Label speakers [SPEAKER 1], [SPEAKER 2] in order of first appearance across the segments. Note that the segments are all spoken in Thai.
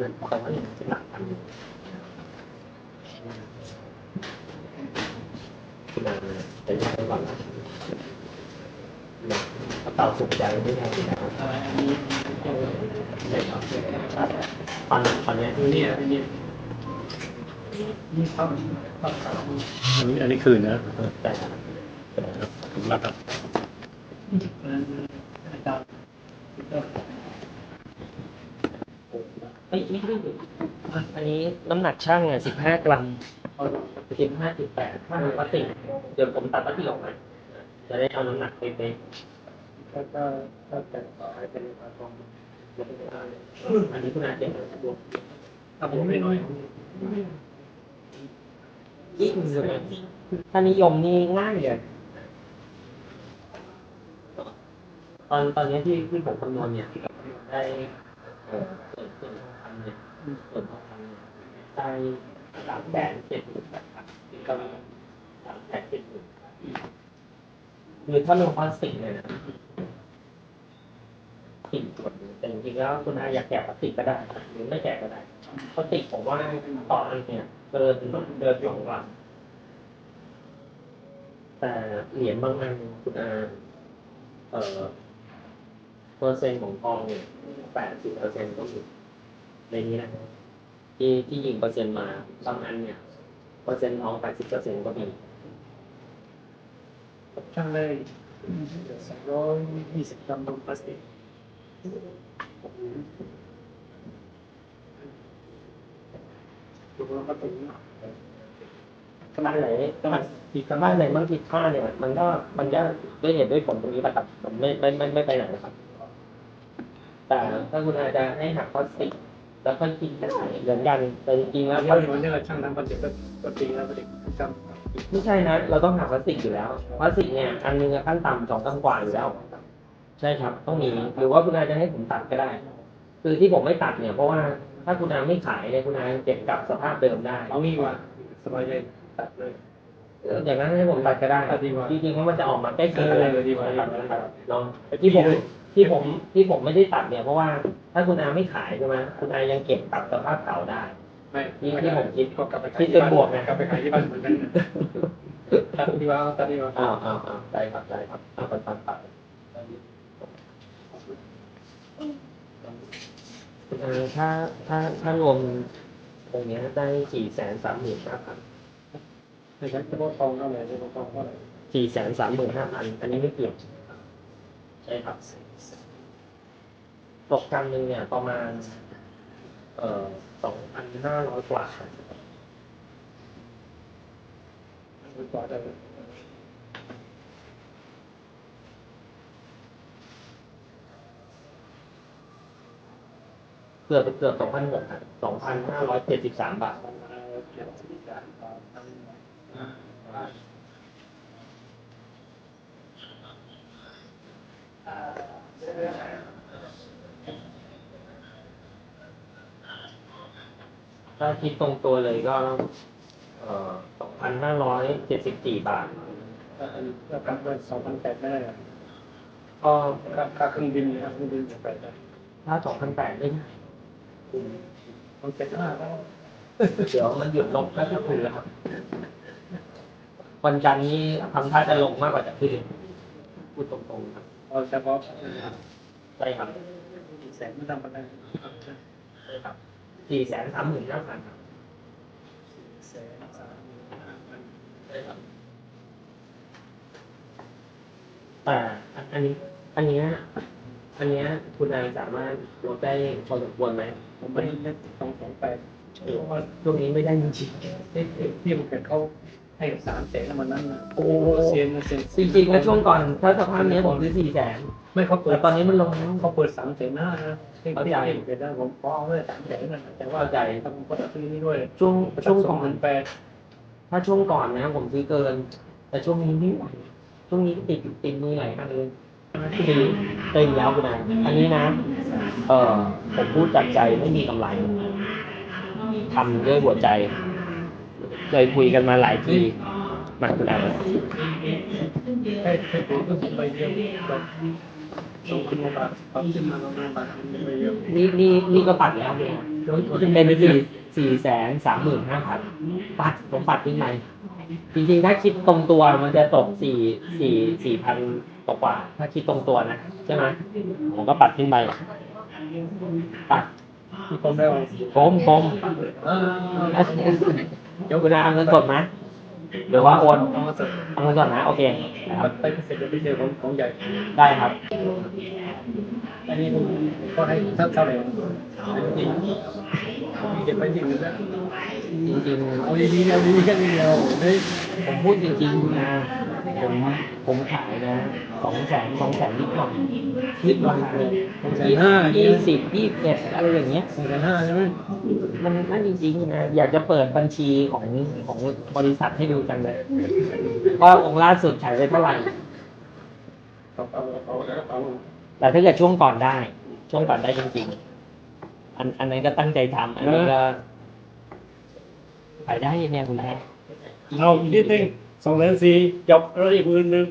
[SPEAKER 1] แต่ว่าเนี่ยเป็นหลักพันคุณอาจะย้ายก่อนนะกระเป๋าสุขใจไม่ได้ที่ไหน
[SPEAKER 2] อันนี้
[SPEAKER 1] ใช่ครับตอนตอนนี้ที่
[SPEAKER 2] นี่นนี้นี่เข้าเข้าสาม
[SPEAKER 3] อันนี้อันนี้คืนนะ
[SPEAKER 1] แต่
[SPEAKER 3] ครับครับ
[SPEAKER 2] อาจารย์
[SPEAKER 1] เอ้ยไม่ใช่อันนี้น้ำหนักช่างอะสิบห้ากรัมสิบห้าสิบแปดถ้าเป็นพลาสติกเดี๋ยวผมตัดพลาสติกออกมาจะได้เอาน้ำหนักไปไป
[SPEAKER 2] ถ้าถ้าถ้าแต่ต่อให้เป็นปลาทอง
[SPEAKER 1] อันนี้คุณอาเจ็บดวง
[SPEAKER 2] ถ้าผมไม่น้อย
[SPEAKER 1] ยิ่งเลยถ้านิยมนี่ง่ายเลยตอนตอนนี้ที่ที่ผมคำนวณเนี่ยได้ำเนี่ยส่วนทองคำเนี่ยสามแสนเจ็ดหมื่นแปดพันที่กำลังสามแสนเจ็ดหมื่นคือถ้าลงพลาสติกเนี่ยนะติดส่วนหนึ่งแต่จริงๆแล้วคุณอาอยากแกะพลาสติกก็ได้ หรือไม่แกะก็ได้พลาสติกผมว่าต่ออันเนี่ยเกินเกินสองวันแต่เหรียญบางอันคุณอาเอ่อเปอร์เซ็นต์ของทองเนี่ยแปดสิบเปอร์เซ็นต์ก็อยู่ ในนี้นะที่ที่ยิงเปอร์เซ็นต์มาบางอันเนี่ยเปอร์เซ็นต์ทองแปดสิบเปอร์เซ็นต์ก็มี
[SPEAKER 2] ช่างได้สองร้อยยี่สิบกรัมลงพลาสติกดูแล้วก็ถึง
[SPEAKER 1] บ้านไหนบ้านบ้านไหนมันผิดค่าเนี่ย มันก็มันก็ด้วยเหตุด้วยผลตรงนี้ประกับมันไม่ไม่ไม่ไม่ไปไหนนะครับ แต่ถ้าคุณอาจจะให้หักพลาสติก แล้วก็คิดกันเหมือนกันแต่จริงๆแล้ว
[SPEAKER 2] เดี๋ยวเหมือนเนี่ยช่างทำพลาสติกก็ก็ตีแล้วพลาสติกจำ
[SPEAKER 1] ไม่ใช่นะ เราต้องหาพลาสติกอยู่แล้วพลาสติกเนี่ยอันหนึงอะขั้นต่ำสองตันกว่าอยู่แล้ว ใช่ครับต้องมีหรือว่าคุณอาจะให้ผมตัดก็ได้ คือที่ผมไม่ตัดเนี่ยเพราะว่าถ้าคุณอาไม่ขายเนี่ยคุณอาเก็บกลับสภาพเดิมได้
[SPEAKER 2] เอางี้ว่าสบายใจตัดเลย
[SPEAKER 1] อย่างนั้นให้ผมตัดก็ได้
[SPEAKER 2] ตัดดีกว่า
[SPEAKER 1] จริงๆเพราะมันจะออกมาใกล้เคียง
[SPEAKER 2] เออดีกว่า
[SPEAKER 1] ตัดนะครับลองที่ผม ที่ผมที่ผมไม่ได้ตัดเนี่ยเพราะว่าถ้าคุณอาไม่ขายใช่ไหมคุณอายังเก็บกลับสภาพเก่าได้
[SPEAKER 2] ไม่
[SPEAKER 1] ที่ที่ผมคิด
[SPEAKER 2] ก็กลับไป
[SPEAKER 1] คิดเป็นบวกไง
[SPEAKER 2] กลับไปขายที่บ้านเหมือนกันตัดดีกว่าตัดดีกว่า
[SPEAKER 1] อ้าวอ้าวอ้าวได้ครับได้ครับเอาไปตัดตัดคุณอาถ้าถ้าถ้ารวมตรงเนี้ยได้สี่แสนสามหมื่นห้าพัน
[SPEAKER 2] ไม่ใช่เฉพาะทองเท่าไหร่เฉพาะทองเท่าไหร่
[SPEAKER 1] สี่แสนสามหมื่นห้าพันอันนี้ไม่เกี่ยว ใช่ครับตกกรัมหนึ่งเนี่ยประมาณ เอ่อสองพันห้าร้อยกว่า
[SPEAKER 2] มันกว่าจะ
[SPEAKER 1] เกือบเกือบสองพันหกสองพันห้าร้อยเจ็ดสิบสามบาท
[SPEAKER 2] เก็บสิบการท
[SPEAKER 1] ถ้าคิดตรงตัวเลยก็เอ่อสองพันห้าร้อยเจ็ดสิบสี่บาทำ
[SPEAKER 2] ถ้าอันถ้ากันไปสองพันแปดไม่ได้อะ
[SPEAKER 1] ก็
[SPEAKER 2] ค่าค่าเครื่องบินค่าเครื่องบินแปดได้
[SPEAKER 1] ถ้าสองพันแปดไม่ได้
[SPEAKER 2] มันเป็นห้าแล้ว
[SPEAKER 1] เดี๋ยวมันหยุดลงก็จะคืนแล้วครับวันจันทร์นี้ทำท่าจะลงมากกว่าจะขึ้นพูดตรงๆครับ
[SPEAKER 2] พอเฉพาะ
[SPEAKER 1] ใช่ครับ
[SPEAKER 2] แสนไม่ทำอะไร
[SPEAKER 1] ใช่ครับ สี่แสนสามหมื่นห้าพันครับ
[SPEAKER 2] แสนสามหมื่นห้าพัน
[SPEAKER 1] ใช่ครับแต่อันนี้ อันเนี้ยอันเนี้ยคุณนายสามารถลดได้พอสมควรไหม
[SPEAKER 2] ผมไม่เล่นสองสองแปดเพราะว่า
[SPEAKER 1] ช่วงนี้ไม่ได้จริง
[SPEAKER 2] ที่ที่ภูเก็ตเขา ให้สามแสนแล้วมันนั้นนะ
[SPEAKER 1] ๆโอ้
[SPEAKER 2] เซียนนะเซียน
[SPEAKER 1] จริงๆแล้วช่วงก่อนถ้าสภาพเนี้ยผมซื้อสี่แสน
[SPEAKER 2] ไม่เขาเปิ
[SPEAKER 1] แต่
[SPEAKER 2] ด
[SPEAKER 1] ตอนนี้มันลงแล้ว
[SPEAKER 2] เขาเปิดสามแสนห้านะที่
[SPEAKER 1] เข้า
[SPEAKER 2] ที่
[SPEAKER 1] ใจ
[SPEAKER 2] ภูเก็ตได้ผมพอเอาไว้สามแสนนะแต่ว่า
[SPEAKER 1] เข้าใจ
[SPEAKER 2] ทำคนซื้อนี่ด้วย
[SPEAKER 1] ช่วงช่วงก่อน
[SPEAKER 2] แปด
[SPEAKER 1] ถ้าช่วงก่อนนะผมซื้อเกิน แต่ช่วงนี้ไม่ไหวช่วงนี้ติดติดมือหลายอันเลยคือเต็มแล้วคุณนายอันนี้นะ เออผมพูดจากใจไม่มีกำไรทำด้วยหัวใจ เลยคุยกันมาหลายทีมาคุณนาย
[SPEAKER 2] ให้ให้ผมก็ไปเดียวแบบสองพันกว่าบาทปรับขึ้นมาประมาณบาทไปเดียว
[SPEAKER 1] นี่นี่นี่ก็ตัดแล้วเนี่ยเป็นสี่สี่แสนสามหมื่นห้าพันปัดผมปัดทิ้งไปจริงๆ ถ้าคิดตรงตัวมันจะตกสี่สี่สี่พันกว่าๆถ้าคิดตรงตัวนะใช่ไหมผมก็ปัดทิ้งไปปัด
[SPEAKER 4] ที่ผมได้ว่า
[SPEAKER 1] โคมโคม
[SPEAKER 4] เออ
[SPEAKER 1] เดี๋ยวคุณอาเอาเงินสดไหมหรือว่าโอน
[SPEAKER 4] เอามาเสร็จ
[SPEAKER 1] เอาเงินสดนะ โอเคครับ
[SPEAKER 4] ไปเสร็จจะไปเจอของของใหญ่
[SPEAKER 1] ได้ครับ
[SPEAKER 4] อันนี้ผมก็ให้เท่าเท่าไหร่อันนี้มีเก็บไว้ที่อื่นแล้ว
[SPEAKER 1] จริง
[SPEAKER 4] เอาดีๆเอาดีๆแค่นี้เดียวเฮ้ย
[SPEAKER 1] ๆผมพูดจริงๆนะ ผมผมขายนะสองแสนสองแสนนิดหน่อยนิดหน่อยเลยยี่สิบยี่สิบเอ็ดอะไรอย่างเงี้ย
[SPEAKER 4] สองแสนห้าใช่ไหม
[SPEAKER 1] มันนั่นจริงๆนะอยากจะเปิดบัญชีของของบริษัทให้ดูจังเลยว่าองค์ล่าสุดขายไปเท่าไหร่
[SPEAKER 4] เอาเอาเอาเอา
[SPEAKER 1] แต่ถ้าเกิดช่วงก่อนได้ ช่วงก่อนได้จริงๆ อันอันนั้นก็ตั้งใจทำอันนี้ก็ขายได้เนี่ยคุณแม่
[SPEAKER 2] เอาอีกนิดนึง สองแสนสี่จบแล้วอีกหมื่นหนึ่ง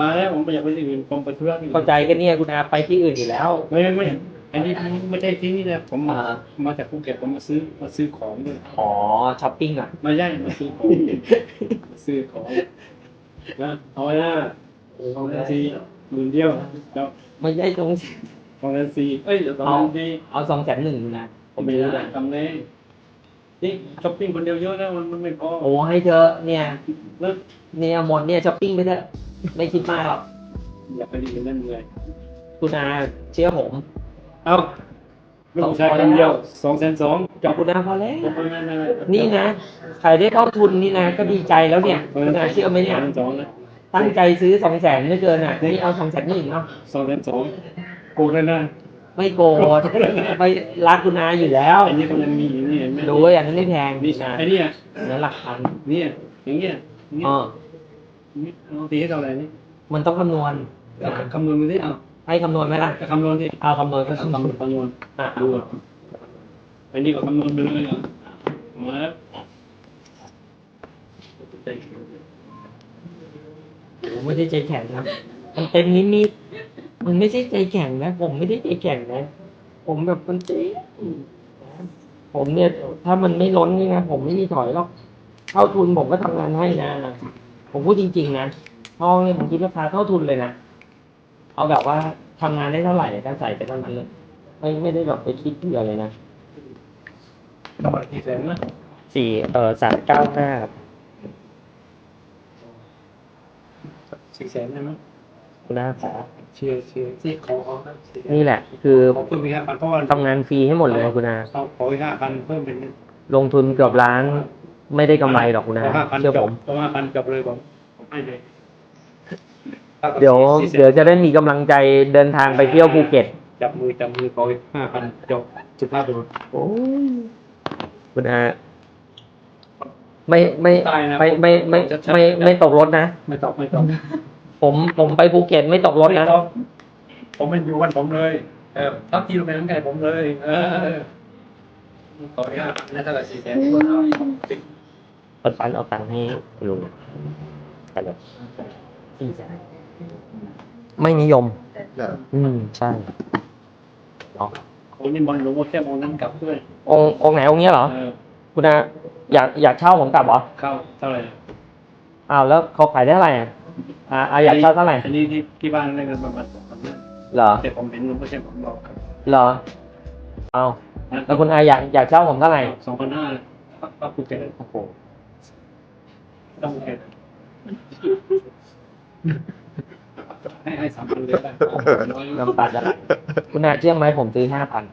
[SPEAKER 2] มาแล้วผมไปอยากไปที่อื่นผมไปธุระที่อื่น
[SPEAKER 1] เข้าใจก็เนี่ยคุณอาไปที่อื่นอยู่แล้ว
[SPEAKER 2] ไม่ไม่ไม่อันนี้ไม่ใช่ที่นี่นะผมมา
[SPEAKER 1] อ่า
[SPEAKER 2] มาจากภูเก็ตผมมาซื้อมาซื้อของด้วย
[SPEAKER 1] อ๋อช้อปปิ้งอะ
[SPEAKER 2] ไม่ใช่มาซื้อของมาซื้อของนะเอาไว้นะสองแสนสี่หมื่นเดียวแล้ว
[SPEAKER 1] ไม่ใช่ตรง
[SPEAKER 2] สองแสนสี่เอ้ยเดี๋ยวสองแสนสี่
[SPEAKER 1] เอาสองแสนหนึ่งนะผม
[SPEAKER 2] ไม่
[SPEAKER 1] ซื้อ
[SPEAKER 2] ได้
[SPEAKER 1] นะ
[SPEAKER 2] ทำเลย นี่ช้อปปิ้งคนเดียวเยอะนะมันมันไม่พอ
[SPEAKER 1] โอ้ให้เธอะเนี่ย
[SPEAKER 2] แล้ว
[SPEAKER 1] เนี่ยหมดเนี่ยช้อปปิ้งไปเถอะไม่คิดมากหรอก
[SPEAKER 2] อย่าไปดีกันนั่นเลย
[SPEAKER 1] คุณอาเชื่อผม
[SPEAKER 2] เอาลูกชายคนเดียวสองแสนสองจบ
[SPEAKER 1] คุณอาพอแล้ว
[SPEAKER 2] ไม่ไม่ไม่ไม่
[SPEAKER 1] นี่นะใครได้เข้าทุนนี่นะก็ดีใจแล้วเนี่ยคุณอาเชื่อไหมเนี่ย
[SPEAKER 2] สองแสนสองนะ
[SPEAKER 1] ตั้งใจซื้อสองแสนไม่เกินอะนี่เอาสองแสนหนึ่งเนาะ
[SPEAKER 2] สองแสนสองโกงเลยนะ
[SPEAKER 1] ไม่โกรธไม่รักคุณอาอยู่แล้ว
[SPEAKER 2] อันนี้ก็ยังมีอยู่นี่เห็นไหม
[SPEAKER 1] ดูว่าอย่างนั้นไม่แพง
[SPEAKER 2] นี่
[SPEAKER 1] นะ
[SPEAKER 2] ไอ้เนี่ย
[SPEAKER 1] เนื้อหลักพัน
[SPEAKER 2] เนี่ยอย่างเงี้ยอย่างเงี้ย
[SPEAKER 1] อ๋อ
[SPEAKER 2] อย่างเงี้ยเอาตีให้เท่าไหร่นี่
[SPEAKER 1] มันต้องคำนวณ
[SPEAKER 2] เอาคำนวณมาสิเอา
[SPEAKER 1] ให้คำนวณไหมล่ะ
[SPEAKER 2] คำนวณสิ
[SPEAKER 1] เอาคำนวณก็
[SPEAKER 2] เอา
[SPEAKER 1] คำนวณ
[SPEAKER 2] คำนวณคำนวณ
[SPEAKER 1] อะ
[SPEAKER 2] ดูอะอันนี้ก็คำนวณไปเลยอะมาแล้ว
[SPEAKER 1] ผมไม่ได้ใจแข็งนะมันเต็มนิดนิดๆ มันไม่ใช่ใจแข็งนะ ผมไม่ได้ใจแข็งนะ ผมแบบมันเจ๊ผมเนี่ยถ้ามันไม่ล้นนี่นะผมไม่มีถอยหรอกเข้าทุนผมก็ทำงานให้นะ ผมพูดจริง ๆ นะทองเนี่ยผมคิดราคาเท่าทุนเลยนะเอาแบบว่าทำงานได้เท่าไหร่ก็ใส่ไปเท่านั้นเลยไม่ไม่ได้แบบไปคิดเผื่อเลยนะ
[SPEAKER 2] เท่าไหร่กี่แสนนะ
[SPEAKER 1] สี่เออสามเก้าห้าครับ
[SPEAKER 2] สี่แสนใช่ไหม
[SPEAKER 1] คุณน้าขา
[SPEAKER 2] เชียร์เชียร์
[SPEAKER 4] ที่ขอเขาครับสี่
[SPEAKER 1] นี่แหละ คือ
[SPEAKER 2] ขอเพิ่มอีกห้าพันเพราะว่า
[SPEAKER 1] ทำงานฟรีให้หมดเลยคุณนา
[SPEAKER 2] ต้องขออีกห้าพันเพิ่มเป็น
[SPEAKER 1] ลงทุนเกือบล้านไม่ได้กำไรหรอกคุณนา
[SPEAKER 2] ขอห้าพัน
[SPEAKER 1] เชื่อ
[SPEAKER 2] จ
[SPEAKER 1] ผ
[SPEAKER 2] บ
[SPEAKER 1] ม
[SPEAKER 2] ขอห้าพันจบเลยผมผมให้เลย
[SPEAKER 1] เดี๋ยว เดี๋ยวจะได้มีกำลังใจเดินทางไปเที่ยวภูเก็ต
[SPEAKER 2] จับมือจับมือขออีกห้าพันจบสิบห้าพัน
[SPEAKER 1] โอ้ยคุณอาไม่ไม่
[SPEAKER 2] ตายนะ
[SPEAKER 1] ไม่ไม่ไม่
[SPEAKER 2] จะจะ
[SPEAKER 1] ไม่ไม่ตกรถนะ
[SPEAKER 2] ไม่ตอบไม่ตอบ
[SPEAKER 1] ผมผมไปภูเก็ตไม่ตกรถ
[SPEAKER 2] ไม่
[SPEAKER 1] นะ
[SPEAKER 2] ตอบผมเป็นอยู่วันผมเลย เออทับทีลงไปน้ำไก่ผมเลย เออขออีกห้าพันนะเท่ากับสี่แสน
[SPEAKER 1] ปันปันเอาตังค์ให้ลุงไปเลยสี่แสนไม่นิยม อืมใช่เนาะ
[SPEAKER 2] ผมนี่บอลหลวงพ่อแค่มองนั้นกลับด้วย
[SPEAKER 1] องค์องค์ไหนองค์เนี้ยเหรอ
[SPEAKER 2] เออ
[SPEAKER 1] คุณอาอยากอยากเช่าผมกลับเหรอ
[SPEAKER 2] เข้าเท่าไหร่
[SPEAKER 1] อ้าวแล้วเขาขายได้เท่าไหร่ อะอ่าอ่าอยากเช่าเท่าไหร่
[SPEAKER 2] อันนี้ที่ที่บ้านได้กันประมาณสองพันห้า
[SPEAKER 1] เหรอ
[SPEAKER 2] แต่ผมเห็นหลวงพ่อแค่ผมบอกครับ
[SPEAKER 1] เหรอเอาแล้วคุณอาอยากอยากเช่าผมเท่าไหร่
[SPEAKER 2] สองพันห้าป้าภูเก็ต
[SPEAKER 1] โอ้โห
[SPEAKER 2] ต้องภูเก็ตให้ให้สามพันเลยได้
[SPEAKER 1] น้ำตาจะไหลคุณอาเชื่อไหมผมซื้อห้าพัน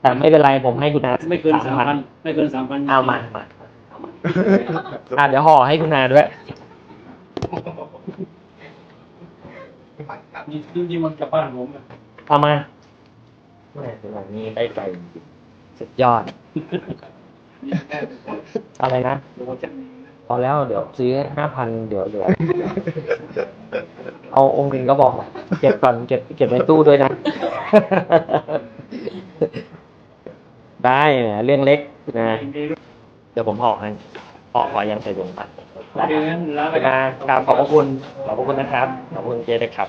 [SPEAKER 1] แต่ไม่เป็นไรผมให้คุณอา
[SPEAKER 2] ไม่เกินสามพันไม่เกินสามพัน
[SPEAKER 1] เอามามาเอามาอ่าเดี๋ยวห่อให้คุณอาด้วย
[SPEAKER 2] นี่นี่มันกลับบ้านผมอะ
[SPEAKER 1] เอามาแม่คุณอานี่ได้ใจสุดยอด อะไรนะ
[SPEAKER 2] หลวงพ่อแค่
[SPEAKER 1] พอแล้วเดี๋ยวซื้อห้าพันเดี๋ยวเดี๋ยว เอาองค์หนึ่งก็บอก เก็บก่อนเก็บเก็บในตู้ด้วยนะ ได้แหมเรื่องเล็กนะ เดี๋ยวผมห่อให้ห่อห่อยังใส่ถุงไป
[SPEAKER 2] โอเคงั้นลาไป
[SPEAKER 1] ไป
[SPEAKER 2] ก่อน
[SPEAKER 1] มากราบขอบพระคุณ ขอบพระคุณนะครับ ขอบคุณเจด้วยครับ